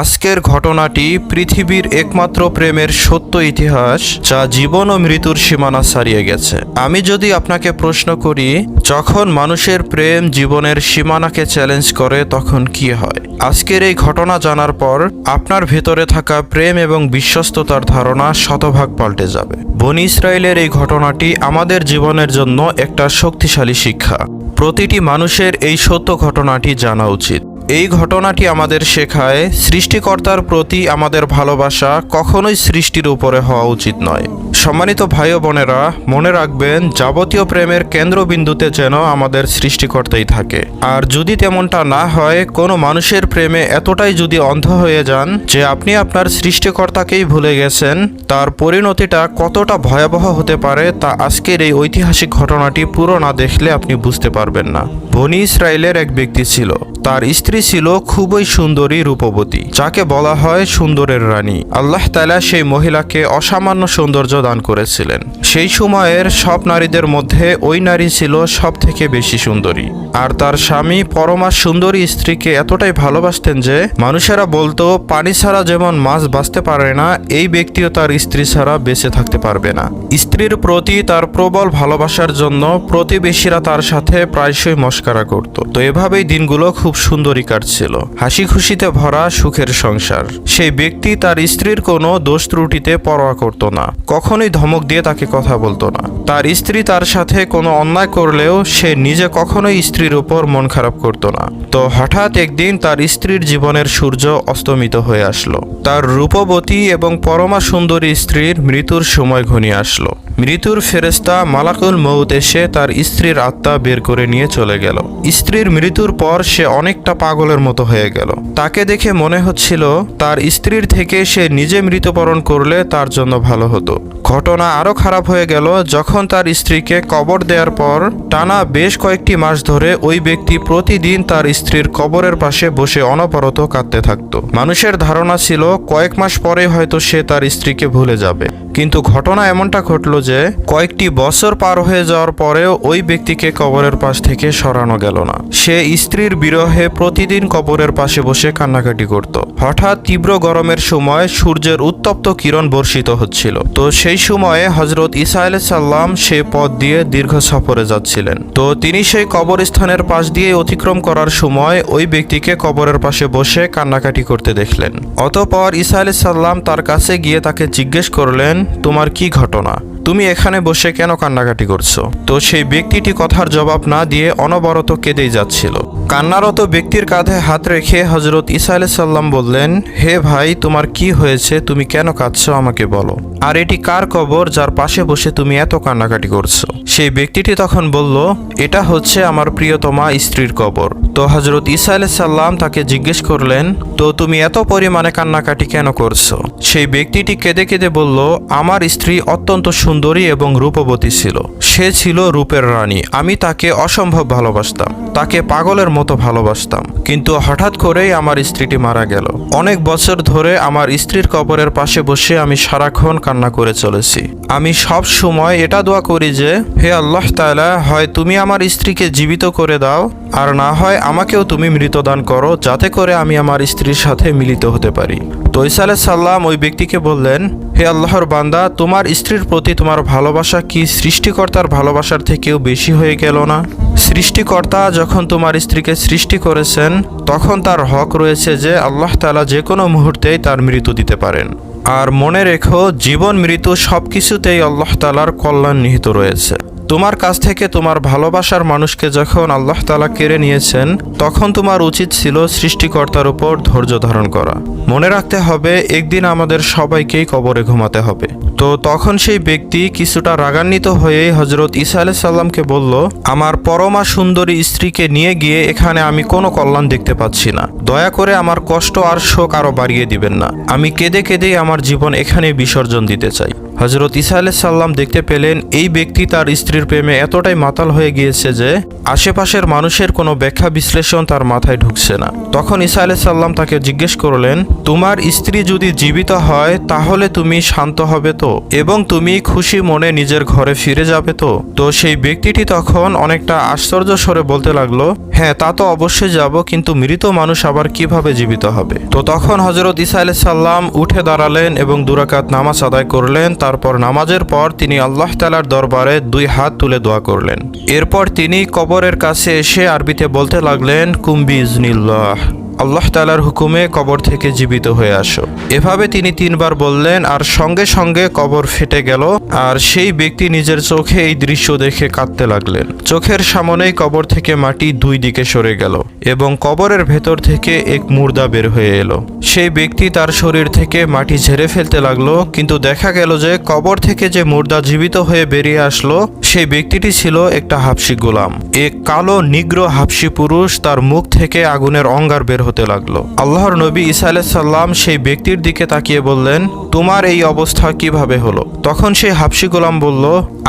আজকের ঘটনাটি পৃথিবীর একমাত্র প্রেমের সত্য ইতিহাস যা জীবন ও মৃত্যুর সীমানা ছাড়িয়ে গেছে। আমি যদি আপনাকে প্রশ্ন করি, যখন মানুষের প্রেম জীবনের সীমানাকে চ্যালেঞ্জ করে, তখন কি হয়? আজকের এই ঘটনা জানার পর আপনার ভেতরে থাকা প্রেম এবং বিশ্বস্ততার ধারণা শতভাগ পাল্টে যাবে। বনি ইসরায়েলের এই ঘটনাটি আমাদের জীবনের জন্য একটা শক্তিশালী শিক্ষা। প্রতিটি মানুষের এই সত্য ঘটনাটি জানা উচিত। এই ঘটনাটি আমাদের শেখায়, সৃষ্টিকর্তার প্রতি আমাদের ভালোবাসা কখনোই সৃষ্টির উপরে হওয়া উচিত নয়। সম্মানিত ভাই বোনেরা, মনে রাখবেন, যাবতীয় প্রেমের কেন্দ্রবিন্দুতে যেন আমাদের সৃষ্টিকর্তাই থাকে। আর যদি তেমনটা না হয়, কোনো মানুষের প্রেমে এতটাই যদি অন্ধ হয়ে যান যে আপনি আপনার সৃষ্টিকর্তাকেই ভুলে গেছেন, তার পরিণতিটা কতটা ভয়াবহ হতে পারে তা আজকের এই ঐতিহাসিক ঘটনাটি পুরো না দেখলে আপনি বুঝতে পারবেন না। বনি ইসরায়েলের এক ব্যক্তি ছিল। তার স্ত্রী ছিল খুবই সুন্দরী রূপবতী, যাকে বলা হয় সুন্দরের রানী। আল্লাহ তালা সেই মহিলাকে অসামান্য সৌন্দর্য দান করেছিলেন। সেই সময়ের সব নারীদের মধ্যে ওই নারী ছিল সব থেকে বেশি সুন্দরী। আর তার স্বামী পরমা সুন্দরী স্ত্রীকে এতটাই ভালোবাসতেন যে, মানুষেরা বলতো, পানি ছাড়া যেমন মাছ বাঁচতে পারে না, এই ব্যক্তিও তার স্ত্রী ছাড়া বেঁচে থাকতে পারবে না। স্ত্রীর প্রতি তার প্রবল ভালোবাসার জন্য প্রতিবেশীরা তার সাথে প্রায়শই মস্কারা করত। তো এভাবেই দিনগুলো খুব সুন্দরী কাটছিল হাসি খুশিতে ভরা সুখের সংসার। সেই ব্যক্তি তার স্ত্রীর কোনো দোষ ত্রুটিতে পরোয়া করত না। কখনোই ধমক দিয়ে তাকে কথা বলতো না। তার স্ত্রী তার সাথে কোনো অন্যায় করলেও সে নিজে কখনোই স্ত্রীর উপর মন খারাপ করতো না। তো হঠাৎ একদিন তার স্ত্রীর জীবনের সূর্য অস্তমিত হয়ে আসলো। তার রূপবতী এবং পরমা সুন্দরী স্ত্রীর মৃত্যুর সময় ঘনিয়ে আসলো। মৃত্যুর ফেরেস্তা মালাকুল মৌত এসে তার স্ত্রীর আত্মা বের করে নিয়ে চলে গেল। স্ত্রীর মৃত্যুর পর সে অনেকটা পাগলের মতো হয়ে গেল। তাকে দেখে মনে হচ্ছিল, তার স্ত্রীর থেকে সে নিজে মৃত্যুবরণ করলে তার জন্য ভালো হতো। ঘটনা আরও খারাপ হয়ে গেল, যখন তার স্ত্রীকে কবর দেওয়ার পর টানা বেশ কয়েকটি মাস ধরে ওই ব্যক্তি প্রতিদিন তার স্ত্রীর কবরের পাশে বসে অনবরত কাঁদতে থাকত। মানুষের ধারণা ছিল, কয়েক মাস পরে হয়তো সে তার স্ত্রীকে ভুলে যাবে। কিন্তু ঘটনা এমনটা ঘটলো যে কয়েকটি বছর পার হয়ে যাওয়ার পরেও ওই ব্যক্তিকে কবরের পাশ থেকে সরানো গেল না। সে স্ত্রীর বিরহে প্রতিদিন কবরের পাশে বসে কান্নাকাটি করত। হঠাৎ তীব্র গরমের সময় সূর্যের উত্তপ্ত কিরণ বর্ষিত হচ্ছিল। তো সেই সময়ে হজরত ইসা সাল্লাম সে পথ দিয়ে দীর্ঘ সফরে যাচ্ছিলেন। তো তিনি সেই কবরস্থানের পাশ দিয়ে অতিক্রম করার সময় ওই ব্যক্তিকে কবরের পাশে বসে কান্নাকাটি করতে দেখলেন। অতপর ইসা সাল্লাম তার কাছে গিয়ে তাকে জিজ্ঞেস করলেন তোমার কি ঘটনা? তুমি এখানে বসে কেন কান্নাকাটি করছ? তো সেই ব্যক্তিটি কথার জবাব না দিয়ে অনবরত কেঁদেই যাচ্ছিল। কান্নারত ব্যক্তির কাঁধে হাত রেখে হজরত ইসা সাল্লাম বললেন, হে ভাই, তোমার কি হয়েছে? তুমি কেন কাঁদছো? আমাকে বলো। আর এটি কার কবর যার পাশে বসে তুমি এত কান্নাকাটি করছ? সেই ব্যক্তিটি তখন বলল, এটা হচ্ছে আমার প্রিয়তমা স্ত্রীর কবর। তো হজরত ইসা সাল্লাম তাকে জিজ্ঞেস করলেন, তো তুমি এত পরিমাণে কান্নাকাটি কেন করছ? সেই ব্যক্তিটি কেঁদে কেঁদে বলল, আমার স্ত্রী অত্যন্ত সুন্দরী এবং রূপবতী ছিল। সে ছিল রূপের রানী। আমি তাকে অসম্ভব ভালোবাসতাম। তাকে পাগলের মতো ভালোবাসতাম। কিন্তু হঠাৎ করেই আমার স্ত্রীটি মারা গেল। অনেক বছর ধরে আমার স্ত্রীর কবরের পাশে বসে আমি সারাক্ষণ কান্না করে চলেছি। আমি সব সময় এটা দোয়া করি যে, হে আল্লাহ তাআলা, হয় তুমি আমার স্ত্রীকে জীবিত করে দাও, আর না হয় আমাকেও তুমি মৃতদান করো, যাতে করে আমি আমার স্ত্রীর সাথে মিলিত হতে পারি। তো সাল্লাম ওই ব্যক্তিকে বললেন, হে আল্লাহর বান্দা, তোমার স্ত্রীর প্রতি তোমার ভালোবাসা কি সৃষ্টিকর্তার ভালোবাসার থেকেও বেশি হয়ে গেল না? সৃষ্টিকর্তা যখন তোমার স্ত্রীকে সৃষ্টি করেছেন, তখন তার হক রয়েছে যে আল্লাহ তালা যে কোনো মুহূর্তেই তার মৃত্যু দিতে পারেন। আর মনে রেখো, জীবন, মৃত্যু সব কিছুতেই আল্লাহ তালার কল্যাণ নিহিত রয়েছে। তোমার কাছ থেকে তোমার ভালোবাসার মানুষকে যখন আল্লাহ তালা কেড়ে নিয়েছেন, তখন তোমার উচিত ছিল সৃষ্টিকর্তার উপর ধৈর্য ধারণ করা। মনে রাখতে হবে, একদিন আমাদের সবাইকেই কবরে ঘুমাতে হবে। তো তখন সেই ব্যক্তি কিছুটা রাগান্বিত হয়ে হজরত ইসা আলাইহিস সাল্লামকে বলল, আমার পরমা সুন্দরী স্ত্রীকে নিয়ে গিয়ে এখানে আমি কোনো কল্যাণ দেখতে পাচ্ছি না। দয়া করে আমার কষ্ট আর শোক আরও বাড়িয়ে দিবেন না। আমি কেঁদে কেঁদেই আমার জীবন এখানে বিসর্জন দিতে চাই। হজরত ইসা আলাইহিস সাল্লাম দেখতে পেলেন, এই ব্যক্তি তার স্ত্রীর প্রেমে এতটাই মাতাল হয়ে গিয়েছে যে, আশেপাশের মানুষের কোনো ব্যাখ্যা বিশ্লেষণ তার মাথায় ঢুকছে না। তখন ঈসা আলাইসাল্লাম তাকে জিজ্ঞেস করলেন, তোমার স্ত্রী যদি জীবিত হয়, তাহলে তুমি শান্ত হবে তো? এবং তুমি খুশি মনে নিজের ঘরে ফিরে যাবে তো? তো সেই ব্যক্তিটি তখন অনেকটা আশ্চর্য স্বরে বলতে লাগল হ্যাঁ তা তো অবশ্যই যাব, কিন্তু মৃত মানুষ আবার কীভাবে জীবিত হবে? তো তখন হজরত ইসা সাল্লাম উঠে দাঁড়ালেন এবং দুরাকাত নামাজ আদায় করলেন। তারপর নামাজের পর তিনি আল্লাহ তালার দরবারে দুই হাত তুলে দোয়া করলেন। এরপর তিনি কবরের কাছে এসে আরবিতে বলতে লাগলেন কুম্বি ইজনিল্লাহ আল্লাহ তালার হুকুমে কবর থেকে জীবিত হয়ে আসো। এভাবে তিনি তিনবার বললেন, আর সঙ্গে সঙ্গে কবর ফেটে গেল। আর সেই ব্যক্তি নিজের চোখে এই দৃশ্য দেখে কাঁদতে লাগলেন। চোখের সামনেই কবর থেকে মাটি দুই দিকে সরে গেল এবং কবরের ভেতর থেকে এক মুর্দা বের হয়ে এলো। সেই ব্যক্তি তার শরীর থেকে মাটি ঝেড়ে ফেলতে লাগল, কিন্তু দেখা গেল যে কবর থেকে যে মুর্দা জীবিত হয়ে বেরিয়ে আসলো, সেই ব্যক্তিটি ছিল একটা হাবসি গোলাম। এক কালো, নিগ্র হাবসি পুরুষ তার মুখ থেকে আগুনের অঙ্গার বের হতে লাগল। আল্লাহর নবী ঈসা সাল্লাম সেই ব্যক্তির দিকে তাকিয়ে বললেন, তোমার এই অবস্থা কীভাবে হলো? তখন সেই হাবসি গোলাম বলল,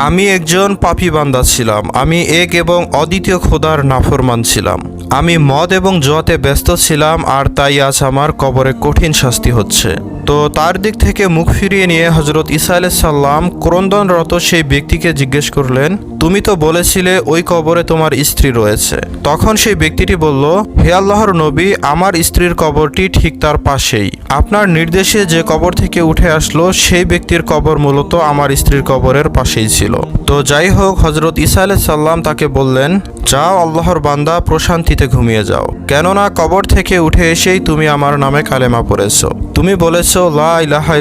আমি একজন পাপি বান্দা ছিলাম। আমি এক এবং অদ্বিতীয় খোদার নাফরমান ছিলাম। আমি মদ এবং জোয়াতে ব্যস্ত ছিলাম আর তাই আজ আমার কবরে কঠিন শাস্তি হচ্ছে। তো তার দিক থেকে মুখ ফিরিয়ে নিয়ে হজরত ইসা সাল্লাম ক্রন্দনরত সেই ব্যক্তিকে জিজ্ঞেস করলেন তুমি তো বলেছিলে ওই কবরে তোমার স্ত্রী রয়েছে। তখন সেই ব্যক্তিটি বলল, হে আল্লাহর নবী, আমার স্ত্রীর কবরটি ঠিক তার পাশেই। আপনার নির্দেশে যে কবর থেকে উঠে আসলো, সেই ব্যক্তির কবর মূলত আমার স্ত্রীর কবরের পাশেই ছিল। তো যাই হোক হজরত ইসা সাল্লাম তাকে বললেন, যাও, আল্লাহর বান্দা, প্রশান্তিতে ঘুমিয়ে যাও। কেননা কবর থেকে উঠে এসেই তুমি আমার নামে কালেমা পড়েছো। তুমি বলেছ, লা ইলাহা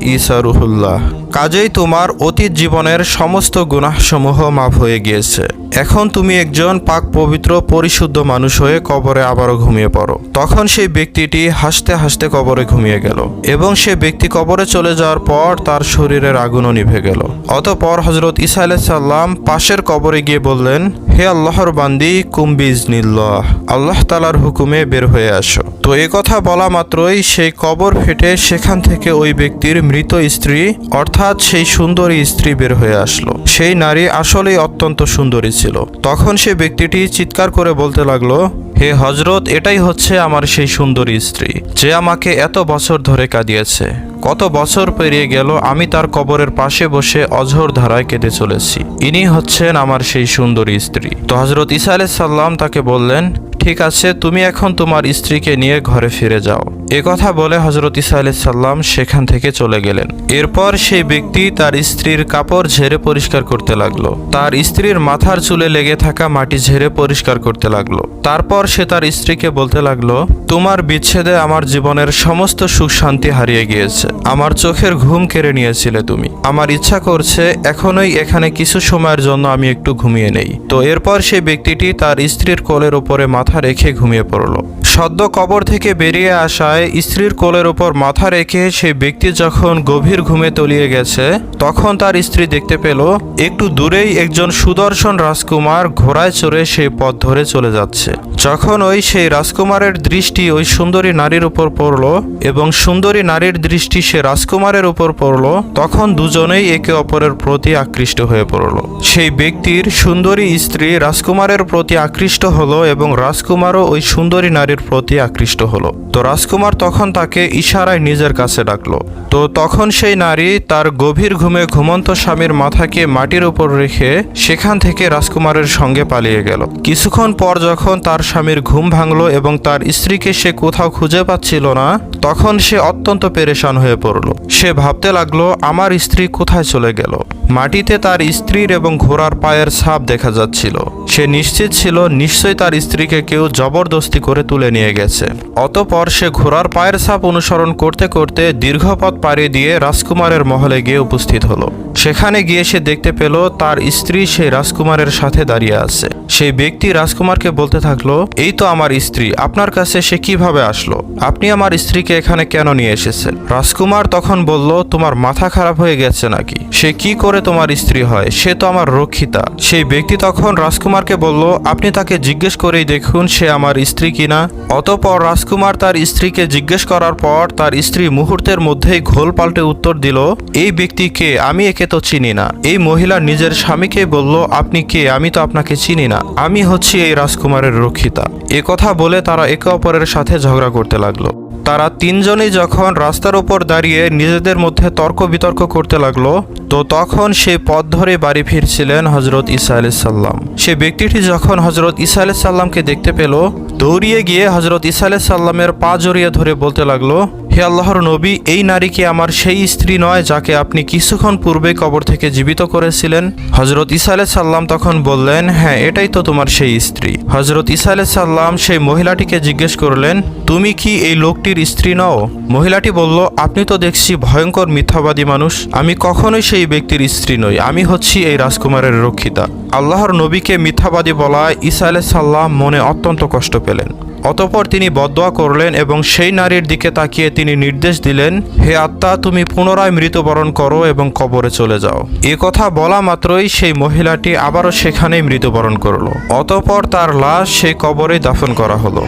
ঈসা রুহুল্লাহ। কাজেই তোমার অতীত জীবনের সমস্ত গুনাহসমূহ মাফ হয়ে গিয়েছে। এখন তুমি একজন পাক পবিত্র, পরিশুদ্ধ মানুষ হয়ে কবরে আবারও ঘুমিয়ে পড়ো। তখন সেই ব্যক্তিটি হাসতে হাসতে কবরে ঘুমিয়ে গেল এবং সে ব্যক্তি কবরে চলে যাওয়ার পর তার শরীরের আগুনও নিভে গেল। অতপর হজরত ইসা সাল্লাম পাশের কবরে গিয়ে বললেন, হে আল্লাহর বান্দি কুম্বিজনিল্লাহ আল্লাহ তালার হুকুমে বের হয়ে আসো। তো এ কথা বলা মাত্রই সেই কবর ফেটে সেখান থেকে ওই ব্যক্তির মৃত স্ত্রী, অর্থাৎ সেই সুন্দরী স্ত্রী বের হয়ে আসলো। সেই নারী আসলেই অত্যন্ত সুন্দরী ছিল তখন সে ব্যক্তিটি চিৎকার করে বলতে লাগল, হে হজরত এটাই হচ্ছে আমার সেই সুন্দরী স্ত্রী, যে আমাকে এত বছর ধরে কাঁদিয়েছে। কত বছর পেরিয়ে গেল, আমি তার কবরের পাশে বসে অঝোর ধারায় কেঁদে চলেছি। ইনি হচ্ছেন আমার সেই সুন্দরী স্ত্রী। তো হজরত ইসা সাল্লাম তাকে বললেন, ঠিক আছে, তুমি এখন তোমার স্ত্রীকে নিয়ে ঘরে ফিরে যাও। কথা বলে হজরত ইসা সাল্লাম সেখান থেকে চলে গেলেন। এরপর সেই ব্যক্তি তার স্ত্রীর কাপড় ঝেড়ে পরিষ্কার করতে লাগল। তার স্ত্রীর মাথার চুলে লেগে থাকা মাটি ঝেড়ে পরিষ্কার করতে লাগল। তারপর সে তার স্ত্রীকে বলতে লাগল, তোমার বিচ্ছেদে আমার জীবনের সমস্ত সুখ শান্তি হারিয়ে গিয়েছে। আমার চোখের ঘুম কেড়ে নিয়েছিলে তুমি। আমার ইচ্ছা করছে এখনই এখানে কিছু সময়ের জন্য আমি একটু ঘুমিয়ে নেই। তো এরপর সেই ব্যক্তিটি তার স্ত্রীর কোলের উপরে মাথা রেখে ঘুমিয়ে পড়ল। সদ্য কবর থেকে বেরিয়ে আসায় স্ত্রীর কোলের উপর মাথা রেখে সেই ব্যক্তি যখন গভীর ঘুমে তলিয়ে গেছে, তখন তার স্ত্রী দেখতে পেল, একটু দূরেই একজন সুদর্শন রাজকুমার ঘোড়ায় চড়ে সেই পথ ধরে চলে যাচ্ছে। যখন ওই সেই রাজকুমারের দৃষ্টি ওই সুন্দরী নারীর উপর পড়ল এবং সুন্দরী নারীর দৃষ্টি সে রাজকুমারের উপর পড়ল, তখন দুজনেই একে অপরের প্রতি আকৃষ্ট হয়ে পড়ল। সেই ব্যক্তির সুন্দরী স্ত্রী রাজকুমারের প্রতি আকৃষ্ট হলো এবং রাজকুমারও ওই সুন্দরী নারীর প্রতি আকৃষ্ট হলো। তো রাজকুমার তখন তাকে ইশারায় নিজের কাছে ডাকলো। তো তখন সেই নারী তার গভীর ঘুমে ঘুমন্ত স্বামীর মাথাকে মাটির উপর রেখে সেখান থেকে রাজকুমারের সঙ্গে পালিয়ে গেল। কিছুক্ষণ পর যখন তার স্বামীর ঘুম ভাঙল এবং তার স্ত্রীকে সে কোথাও খুঁজে পাচ্ছিল না, তখন সে অত্যন্ত পেরেশান হয়ে পড়ল। সে ভাবতে লাগল, আমার স্ত্রী কোথায় চলে গেল? মাটিতে তার স্ত্রীর এবং ঘোড়ার পায়ের ছাপ দেখা যাচ্ছিল। সে নিশ্চিত ছিল, নিশ্চয়ই তার স্ত্রীকে কেউ জবরদস্তি করে তুলে নিয়ে গেছে। অতপর সে ঘোড়ার পায়ের ছাপ অনুসরণ করতে করতে দীর্ঘ পথ পাড়ি দিয়ে রাজকুমারের মহলে গিয়ে উপস্থিত হলো। সেখানে গিয়ে সে দেখতে পেল, তার স্ত্রী সেই রাজকুমারের সাথে দাঁড়িয়ে আছে। সেই ব্যক্তি রাজকুমারকে বলতে থাকল, এই তো আমার স্ত্রী, আপনার কাছে সে কীভাবে আসলো? আপনি আমার স্ত্রীকে এখানে কেন নিয়ে এসেছেন? রাজকুমার তখন বলল, তোমার মাথা খারাপ হয়ে গেছে নাকি? সে কি করে করে তোমার স্ত্রী হয়, সে তো আমার রক্ষিতা। সেই ব্যক্তি তখন রাজকুমারকে বলল, আপনি তাকে জিজ্ঞেস করেই দেখুন সে আমার স্ত্রী কিনা। অতপর রাজকুমার তার স্ত্রীকে জিজ্ঞেস করার পর তার স্ত্রী মুহূর্তের মধ্যেই ঘোল পাল্টে উত্তর দিল, এই ব্যক্তিকে আমি একে তো চিনি না। এই মহিলা নিজের স্বামীকে বলল, আপনি কে? আমি তো আপনাকে চিনি না। আমি হচ্ছি এই রাজকুমারের রক্ষিতা। কথা বলে তারা একে অপরের সাথে ঝগড়া করতে লাগল। তারা তিনজনই যখন রাস্তার ওপর দাঁড়িয়ে নিজেদের মধ্যে তর্ক বিতর্ক করতে লাগল, তো তখন সেই পথ ধরে বাড়ি ফিরছিলেন হজরত ইসা আলাইসাল্লাম সে ব্যক্তিটি যখন হজরত ইসা আলাইসাল্লামকে দেখতে পেল, দৌড়িয়ে গিয়ে হজরত ইসা আলাইসাল্লামের পা জড়িয়ে ধরে বলতে লাগল হে আল্লাহর নবী, এই নারী কি আমার সেই স্ত্রী নয় যাকে আপনি কিছুক্ষণ পূর্বে কবর থেকে জীবিত করেছিলেন? হজরত ইসা সাল্লাম তখন বললেন হ্যাঁ এটাই তো তোমার সেই স্ত্রী। হজরত ইসা সাল্লাম সেই মহিলাটিকে জিজ্ঞেস করলেন, তুমি কি এই লোকটির স্ত্রী নও? মহিলাটি বলল, আপনি তো দেখছি ভয়ঙ্কর মিথ্যাবাদী মানুষ। আমি কখনোই সেই ব্যক্তির স্ত্রী নই। আমি হচ্ছি এই রাজকুমারের রক্ষিতা। আল্লাহর নবীকে মিথ্যাবাদী বলায় ইসা সাল্লাম মনে অত্যন্ত কষ্ট পেলেন। অতপর তিনি বদোয়া করলেন এবং সেই নারীর দিকে তাকিয়ে তিনি নির্দেশ দিলেন, হে আত্মা, তুমি পুনরায় মৃত্যুবরণ করো এবং কবরে চলে যাও। এ কথা বলা মাত্রই সেই মহিলাটি আবারও সেখানেই মৃত্যুবরণ করল। অতপর তার লাশ সেই কবরে দাফন করা হলো।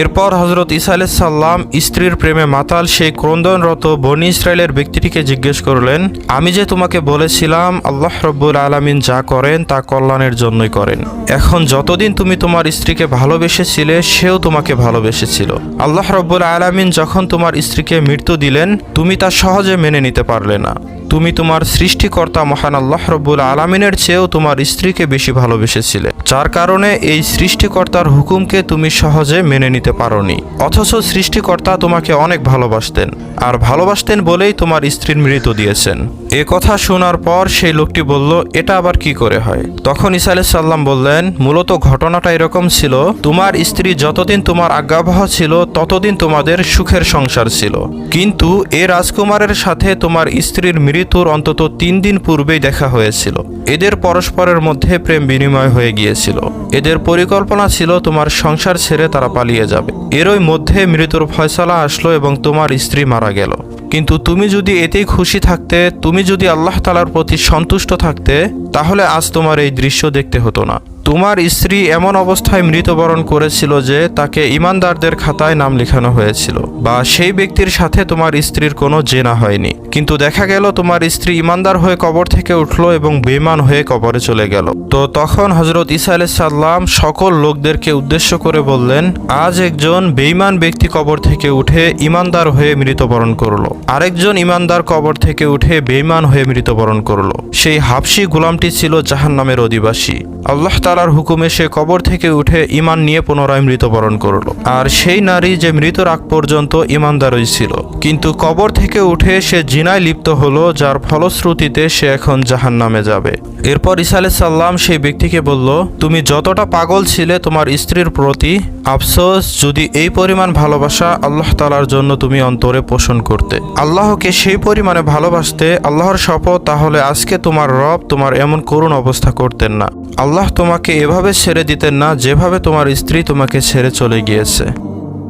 এরপর হজরত ইসা সাল্লাম স্ত্রীর প্রেমে মাতাল সেই ক্রন্দনরত বনি ইসরায়েলের ব্যক্তিটিকে জিজ্ঞেস করলেন, আমি যে তোমাকে বলেছিলাম, আল্লাহ রব্বুল আলমিন যা করেন তা কল্যাণের জন্যই করেন। এখন যতদিন তুমি তোমার স্ত্রীকে ভালোবেসেছিলে, সেও তোমাকে ভালোবেসেছিল। আল্লাহ রব্বুল আলমিন যখন তোমার স্ত্রীকে মৃত্যু দিলেন, তুমি তা সহজে মেনে নিতে পারলে না। তুমি তোমার সৃষ্টিকর্তা মহান আল্লাহ রব্বুল আলমিনের চেয়েও তোমার স্ত্রীকে বেশি ভালোবেসেছিলে। যার কারণে এই সৃষ্টিকর্তার হুকুমকে তুমি সহজে মেনে নিতে পারোনি। অথচ সৃষ্টিকর্তা তোমাকে অনেক ভালোবাসতেন, আর ভালোবাসতেন বলেই তোমার স্ত্রীর মৃত্যু দিয়েছেন। এ কথা শোনার পর সেই লোকটি বলল, এটা আবার কি করে হয়? তখন ইসা আলাইহিস সাল্লাম বললেন, মূলত ঘটনাটা এরকম ছিল, তোমার স্ত্রী যতদিন তোমার আজ্ঞাবহ ছিল, ততদিন তোমাদের সুখের সংসার ছিল। কিন্তু এ রাজকুমারের সাথে তোমার স্ত্রীর মৃত্যুর অন্তত তিন দিন পূর্বেই দেখা হয়েছিল। এদের পরস্পরের মধ্যে প্রেম বিনিময় হয়ে গিয়েছিল। এদের পরিকল্পনা ছিল, তোমার সংসার ছেড়ে তারা পালিয়ে যাবে। এরই মধ্যে মৃত্যুর ফয়সালা আসলো এবং তোমার স্ত্রী মারা গেল। কিন্তু তুমি যদি এতেই খুশি থাকতে, তুমি যদি আল্লাহ তালার প্রতি সন্তুষ্ট থাকতে, তাহলে আজ তোমার এই দৃশ্য দেখতে হতো না। তোমার স্ত্রী এমন অবস্থায় মৃত্যুবরণ করেছিল যে তাকে ইমানদারদের খাতায় নাম লেখানো হয়েছিল, বা সেই ব্যক্তির সাথে তোমার স্ত্রীর কোনো জেনা হয়নি। কিন্তু দেখা গেল তোমার স্ত্রী ইমানদার হয়ে কবর থেকে উঠল এবং বেমান হয়ে কবরে চলে গেল। তো তখন হজরত ইসা সাল্লাম সকল লোকদেরকে উদ্দেশ্য করে বললেন, আজ একজন বেইমান ব্যক্তি কবর থেকে উঠে ইমানদার হয়ে মৃত্যুবরণ করল। আরেকজন ইমানদার কবর থেকে উঠে বেইমান হয়ে মৃত্যুবরণ করল। সেই হাফসি গোলামটি ছিল জাহান্নামের অধিবাসী। আল্লাহ তালার হুকুমে সে কবর থেকে উঠে ইমান নিয়ে পুনরায় মৃত্যুবরণ করল। আর সেই নারী যে মৃত্যুর আগ পর্যন্ত ইমানদারই ছিল। কিন্তু কবর থেকে উঠে সে জিনায় লিপ্ত হলো, যার ফলশ্রুতিতে সে এখন জাহান নামে যাবে। এরপর ইসা সাল্লাম সেই ব্যক্তিকে বলল, তুমি যতটা পাগল ছিলে তোমার স্ত্রীর প্রতি, আফসোস, যদি এই পরিমাণ ভালোবাসা আল্লাহ তালার জন্য তুমি অন্তরে পোষণ করতে। আল্লাহকে সেই পরিমাণে ভালোবাসতে, আল্লাহর শপথ, তাহলে আজকে তোমার রব তোমার এমন করুণ অবস্থা করতেন না। আল্লাহ তোমাকে এভাবে ছেড়ে দিতে না যেভাবে তোমার স্ত্রী তোমাকে ছেড়ে চলে গিয়েছে।